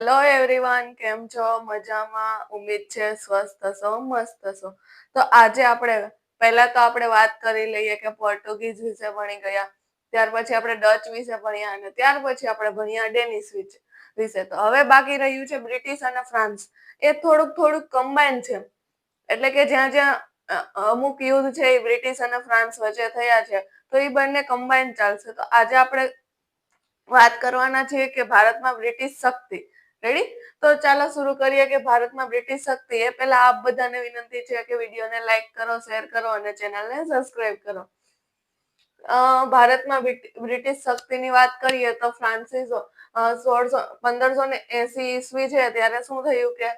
Hello everyone કેમ છો? મજામાં? ઉમેદ છે, સ્વસ્થ છો, મસ્ત છો. તો આજે આપણે, પહેલા તો આપણે વાત કરી લઈએ કે પોર્ટુગીઝ વિશે ભણી ગયા. ત્યાર પછી આપણે ડચ વિશે ભણ્યા અને ત્યાર પછી આપણે ભણ્યા ડેનિશ વિશે. તો હવે બાકી રહ્યું છે બ્રિટિશ અને ફ્રાન્સ. એ થોડુંક થોડુંક કમ્બાઈન છે. એટલે કે જ્યાં જ્યાં અમુક યુદ્ધ છે એ બ્રિટિશ અને ફ્રાન્સ વચ્ચે થયા છે, તો એ બંને કમ્બાઈન ચાલશે. તો આજે આપણે વાત કરવાના છીએ કે ભારતમાં બ્રિટિશ શક્તિ રેડી તો ચાલો શરૂ કરીએ કે ભારતમાં બ્રિટિશ શક્તિ એ પહેલા આપ બધાને વિનંતી છે કે વિડીયોને લાઈક કરો શેર કરો અને ચેનલને સબસ્ક્રાઇબ કરો. ભારતમાં બ્રિટિશ શક્તિની વાત કરીએ તો ફ્રાન્સિસો સોળસો, પંદરસો ને એસી ઈસવી છે ત્યારે શું થયું કે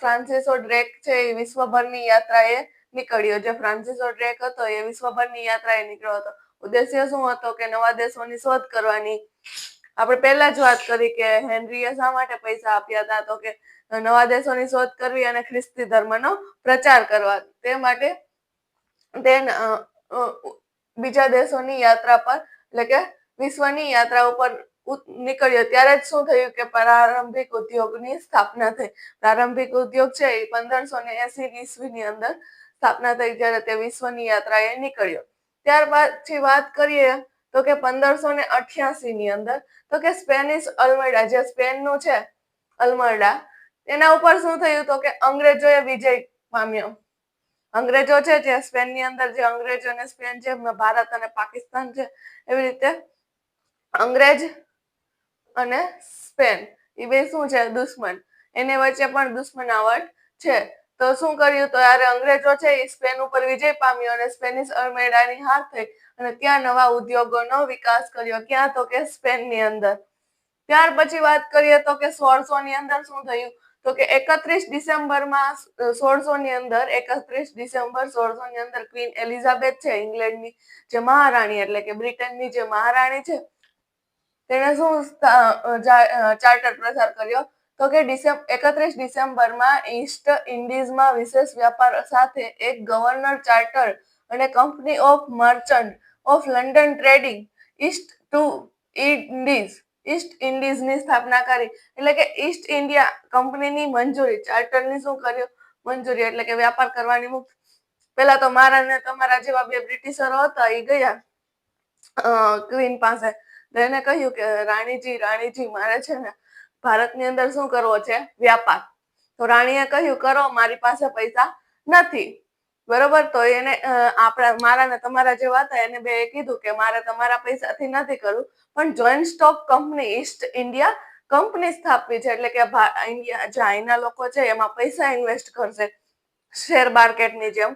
ફ્રાન્સિસો ડ્રેક છે એ વિશ્વભરની યાત્રાએ નીકળ્યો. જે ફ્રાન્સિસો ડ્રેક હતો એ વિશ્વભરની યાત્રાએ નીકળ્યો હતો. ઉદ્દેશ્ય શું હતો કે નવા દેશોની શોધ કરવાની આપણે પહેલા જ વાત કરી કે હેનરીએ શા માટે પૈસા આપ્યા હતા? તો કે નવા દેશોની શોધ કરવી અને ખ્રિસ્તી ધર્મનો પ્રચાર કરવા. તે માટે તે બીજા દેશોની યાત્રા પર, એટલે કે વિશ્વની યાત્રા ઉપર નીકળ્યો. ત્યારે જ શું થયું કે પ્રારંભિક ઉદ્યોગની સ્થાપના થઈ. પ્રારંભિક ઉદ્યોગ છે એ પંદરસો ને એસી ઈસવીની અંદર સ્થાપના થઈ, જ્યારે તે વિશ્વની યાત્રાએ નીકળ્યો. ત્યારબાદ વાત કરીએ તો કે પંદરસો ને અઠ્યાસી ની અંદર. તો કે સ્પેનિશ અલમરડા જે સ્પેનનું છે અલમરડા એના ઉપર શું થયું? તો કે અંગ્રેજોએ વિજય પામ્યો. અંગ્રેજો છે જે સ્પેનની અંદર જે અંગ્રેજો અને સ્પેન છે ભારત અને પાકિસ્તાન છે, એવી રીતે અંગ્રેજ અને સ્પેન. એ બે શું છે? દુશ્મન. એની વચ્ચે પણ દુશ્મનાવટ છે. તો શું કર્યું? તો યારે અંગ્રેજો છે એ સ્પેન ઉપર વિજય પામ્યો અને સ્પેનિશ અલમેડાની હાર થઈ અને ત્યાં નવા ઉદ્યોગોનો વિકાસ કર્યો. ક્યાં તો કે સ્પેનની અંદર. ત્યાર પછી વાત કરીએ તો કે સોળસો ની અંદર શું થયું? તો કે એકત્રીસ ડિસેમ્બરમાં સોળસો ની અંદર, એકત્રીસ ડિસેમ્બર સોળસો ની અંદર ક્વીન એલિઝાબેથ છે ઇંગ્લેન્ડની જે મહારાણી એટલે કે બ્રિટનની જે મહારાણી છે, તેણે શું ચાર્ટર પ્રસાર કર્યો? તો કે એકત્રીસ ડિસેમ્બરમાં ઈસ્ટ ઇન્ડિઝમાં વિશેષ વ્યાપાર સાથે એક ગવર્નર ચાર્ટર અને company of merchant of London trading east to Indies, east ઇન્ડિઝની સ્થાપના કરી. એટલે કે ઈસ્ટ ઇન્ડિયા કંપનીની મંજૂરી, ચાર્ટરની શું કર્યું? મંજૂરી, એટલે કે વ્યાપાર કરવાની મુક્ત. પેલા તો મારા ને તમારા જેવા બે બ્રિટિશરો હતા એ ગયા ક્વીન પાસે. એને કહ્યું કે, રાણીજી રાણીજી, મારે છે ને ભારતની અંદર શું કરવો છે? વ્યાપાર. તો રાણીએ કહ્યું, કરો, મારી પાસે પૈસા નથી. બરોબર? તો એને આપણા મારા ને તમારા જેવા હતા એને બે કીધું કે, મારે તમારા પૈસાથી નથી કરવું. પણ joint stock company East India company સ્થાપવી છે. એટલે કે ઇન્ડિયા ચાઇના લોકો છે, એમાં પૈસા ઇન્વેસ્ટ કરશે. શેર માર્કેટની જેમ.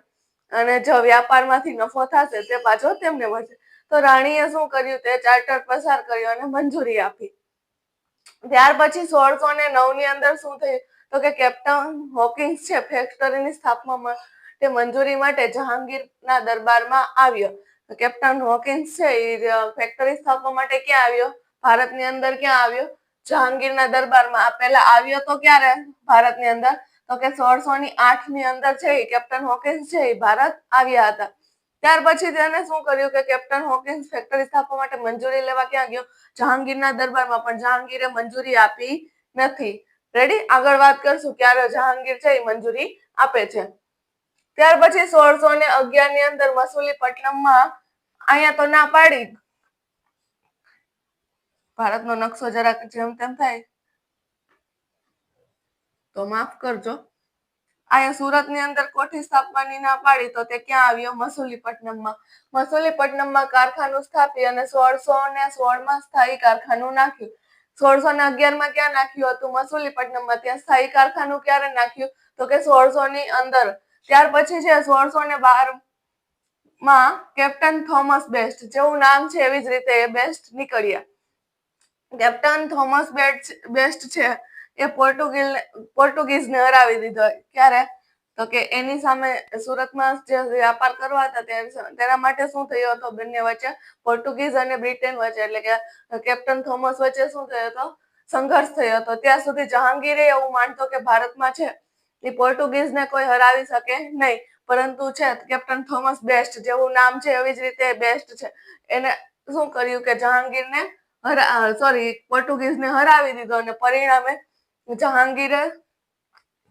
અને જો વ્યાપારમાંથી નફો થશે, તે પાછો તેમને મળશે. તો રાણીએ શું કર્યું? તે ચાર્ટર પસાર કર્યો અને મંજૂરી આપી. ત્યાર પછી સોળસો ને નવની અંદર શું થયું? તો કે કેપ્ટન હોકિંગ્સ છે, ફેક્ટરીની સ્થાપના માટે મંજૂરી માટે જહાંગીરના દરબારમાં આવ્યો. કેપ્ટન હોકિન્સ છે એ ફેક્ટરી સ્થાપવા માટે ક્યાં આવ્યો? ભારતની અંદર ક્યાં આવ્યો? જહાંગીરના દરબારમાં. પેલા આવ્યો તો ક્યારે? ભારતની અંદર. તો કે સોળસો ની આઠની અંદર છે કેપ્ટન હોકિન્સ છે એ ભારત આવ્યા હતા. ત્યાર પછી તેને શું કર્યું કે કેપ્ટન હોકિન્સ ફેક્ટરી સ્થાપવા માટે મંજૂરી લેવા ક્યાં ગયો? જહાંગીરના દરબારમાં પણ જહાંગીરે મંજૂરી આપી નથી. રેડી આગળ વાત કરશું ક્યારે જહાંગીર છે એ મંજૂરી આપે છે. ત્યાર પછી સોળસો ને અગિયારની અંદર મસૂલીપટ્ટનમમાં અહીંયા તો ના પાડી. ભારતનો નકશો જરાક જેમ તેમ થાય. તો માફ કરજો. અહીંયા સુરતની અંદર કોઠી સ્થાપવાની ના પાડી તો તે ક્યાં આવ્યો? મસુલીપટ્ટનમમાં. મસુલીપટ્ટનમમાં કારખાનું સ્થાપી અને સોળસો ને સોળમાં સ્થાયી કારખાનું નાખ્યું. સોળસો ને અગિયારમાં ક્યાં નાખ્યું હતું? મસુલીપટ્ટનમમાં. ત્યાં સ્થાયી કારખાનું ક્યારે નાખ્યું? તો કે સોળસો ની અંદર. ત્યાર પછી છે સોળસો ને બારમાં કેપ્ટન થોમસ બેસ્ટ. જેવું નામ છે એવી જ રીતે એ બેસ્ટ નીકળ્યા. કેપ્ટન થોમસ બેસ્ટ છે. એ પોર્ટુગીઝ પોર્ટુગીઝને હરાવી દીધો. ક્યારે? તો કે એની સામે સુરતમાં જે વ્યાપાર કરવા હતા તેના માટે શું થયો હતો બંને વચ્ચે? પોર્ટુગીઝ અને બ્રિટન વચ્ચે, એટલે કે કેપ્ટન થોમસ વચ્ચે શું થયો હતો? સંઘર્ષ થયો હતો. ત્યાં સુધી જહાંગીરે એવું માનતો કે ભારતમાં છે, એ પોર્ટુગીઝને કોઈ હરાવી શકે નહીં. પરંતુ છે, કેપ્ટન થોમસ બેસ્ટ જેવું નામ છે, એવી જ રીતે બેસ્ટ છે. એને શું કર્યું કે જહાંગીરને સોરી, પોર્ટુગીઝને હરાવી દીધો અને પરિણામે જહાંગીરે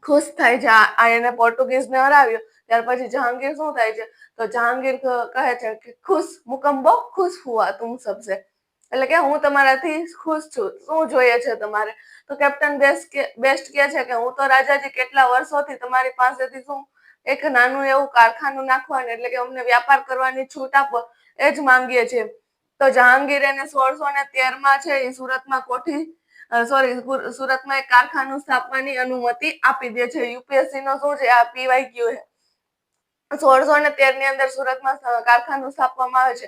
ખુશ થાય છે. આ એને પોર્ટુગીઝને હરાવ્યો. ત્યાર પછી જહાંગીર શું થાય છે? તો જહાંગીર કહે છે કે ખુશ મુકમ્બો ખુશ હુઆ તુમ સબસે. એટલે કે હું તમારાથી ખુશ છું. શું જોઈએ છે તમારે? તો કેપ્ટન બેસ્ટ કે બેસ્ટ કે છે કે હું તો રાજાજી કેટલા વર્ષોથી તમારી પાસેથી શું એક નાનું એવું કારખાનું નાખવાનું, એટલે કે અમને વ્યાપાર કરવાની છૂટ આપો, એ જ માંગીએ છીએ. તો જહાંગીર એને સોળસો ને તેરમાં છે એ સુરતમાં કોઠી સોરી, સુરતમાં એક કારખાનું સ્થાપવાની અનુમતિ આપી દે છે. યુપીએસસી નો શું છે? આ પીવાય ક્યુ છે. સોળસો ને તેરની અંદર સુરતમાં કારખાનું સ્થાપવામાં આવે છે.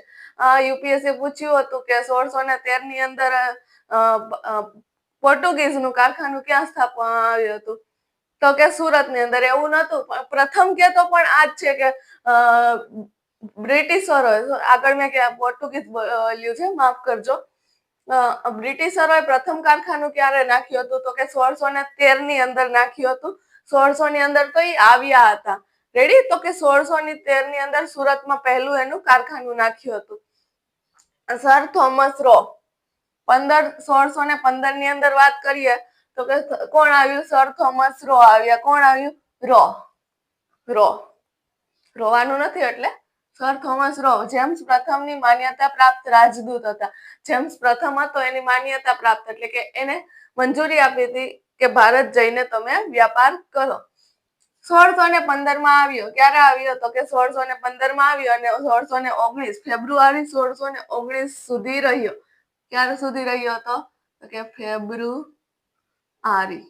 યુપીએસસી પૂછ્યું હતું કે સોળસો ને તેરની અંદર પોર્ટુગીઝનું કારખાનું ક્યાં સ્થાપવામાં આવ્યું હતું? તો કે સુરતની અંદર એવું નતું પણ પ્રથમ કે તો પણ આ જ છે કે બ્રિટિશરો, આગળ મેં કે પોર્ટુગીઝ બોલ્યું છે, માફ કરજો. બ્રિટિશરોએ પ્રથમ કારખાનું ક્યારે નાખ્યું હતું? તો કે સોળસો ને તેરની અંદર નાખ્યું હતું. સોળસો ની અંદર તો એ આવ્યા હતા. રેડી તો કે સોળસો ની તેરની અંદર સુરતમાં પહેલું એનું કારખાનું નાખ્યું હતું. સર થોમસ રો, પંદર સોળસો ને પંદરની અંદર વાત કરીએ, તો કે કોણ આવ્યું? સર થોમસ રો આવ્યા. કોણ આવ્યું? રો. રો. રોવાનું નથી એટલે? સર થોમસ રો જેમ્સ પ્રથમની માન્યતા પ્રાપ્ત રાજદૂત હતા. જેમ્સ પ્રથમ હતો, એની માન્યતા પ્રાપ્ત. એટલે કે એને મંજૂરી આપી હતી કે ભારત જઈને તમે વ્યાપાર કરો. સોળસો ને પંદરમાં આવ્યો. ક્યારે આવ્યો તો કે સોળસો ને પંદરમાં આવ્યો અને સોળસો ને ઓગણીસ, ફેબ્રુઆરી સોળસો ને ઓગણીસ સુધી રહ્યો. ક્યારે સુધી રહ્યો હતો? તો કે ફેબ્રુઆરી.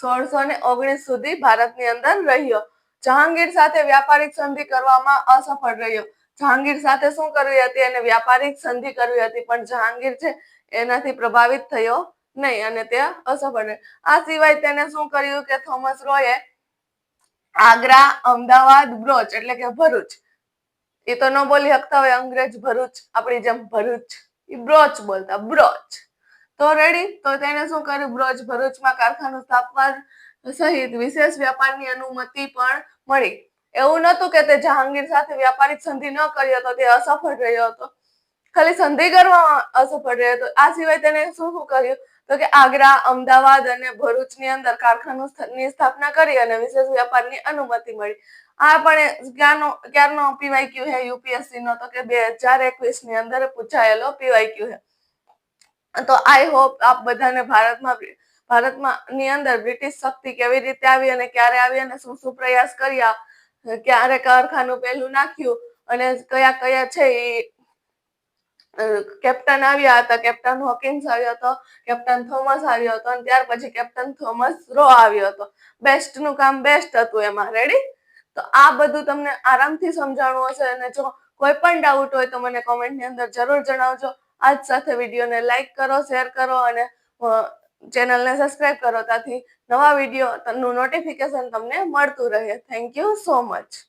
સોળસો ને ઓગણીસ સુધી ભારતની અંદર રહ્યો. જહાંગીર સાથે વ્યાપારિક સંધિ કરવામાં અસફળ રહ્યો. જહાંગીર સાથે શું કરવી હતી એને વ્યાપારિક સંધિ કરવી હતી? પણ જહાંગીર છે, એનાથી પ્રભાવિત થયો નહીં અને તે અસફળ આ સિવાય તેને શું કર્યું કે થોમસ રોયે આગ્રા, અમદાવાદ, બ્રોચ એટલે કે ભરૂચ. એ તો ન બોલી શકતા હોય, અંગ્રેજ ભરૂચ, આપણી જેમ ભરૂચ. એ બ્રોચ બોલતા, બ્રોચ. તો રેડી તો તેને શું કર્યું? બ્રોચ ભરૂચમાં કારખાનું સ્થાપવા સહિત વિશેષ વ્યાપારની અનુમતિ પણ મળી. એવું નહોતું કે તે જહાંગીર સાથે વ્યાપારિક સંધિ ન કરી હતો, તે અસફળ રહ્યો હતો. ખાલી સંધિ કરવામાં અસફળ રહ્યો હતો. આ સિવાય તેને શું શું કર્યું? તો કે આગ્રા, અમદાવાદ અને ભરૂચની અંદર કારખાનું સ્થાપના કરી અને વિશેષ વ્યાપારની અનુમતિ મળી. આ પણ ક્યારનો ક્યારનો પીવાયક્યુ હે? યુપીએસસી નો તો કે બે હજાર એકવીસની અંદર પૂછાયેલો પીવાયક્યુ હે? તો આઈ હોપ આપ બધાને ભારતમાં ભારતમાં ની અંદર બ્રિટિશ શક્તિ કેવી રીતે આવી અને ક્યારે આવી અને શું શું પ્રયાસ કર્યા, ક્યારે કારખાનું પહેલું નાખ્યું અને કયા કયા છે એ કેપ્ટન આવ્યા હતા, કેપ્ટન હોકિન્સ આવ્યો હતો, કેપ્ટન થોમસ આવ્યો હતો અને ત્યાર પછી કેપ્ટન થોમસ રો આવ્યો હતો. બેસ્ટનું કામ બેસ્ટ હતું એમાં રેડી તો આ બધું તમને આરામથી સમજાણું હશે અને જો કોઈ પણ ડાઉટ હોય તો મને કોમેન્ટની અંદર જરૂર જણાવજો. આજ સાથે વિડીયોને લાઈક કરો શેર કરો અને ચેનલને સબસ્ક્રાઇબ કરો ત્યાંથી નવા વીડિયો, નું નોટિફિકેશન તમને મળતું રહે. Thank you so much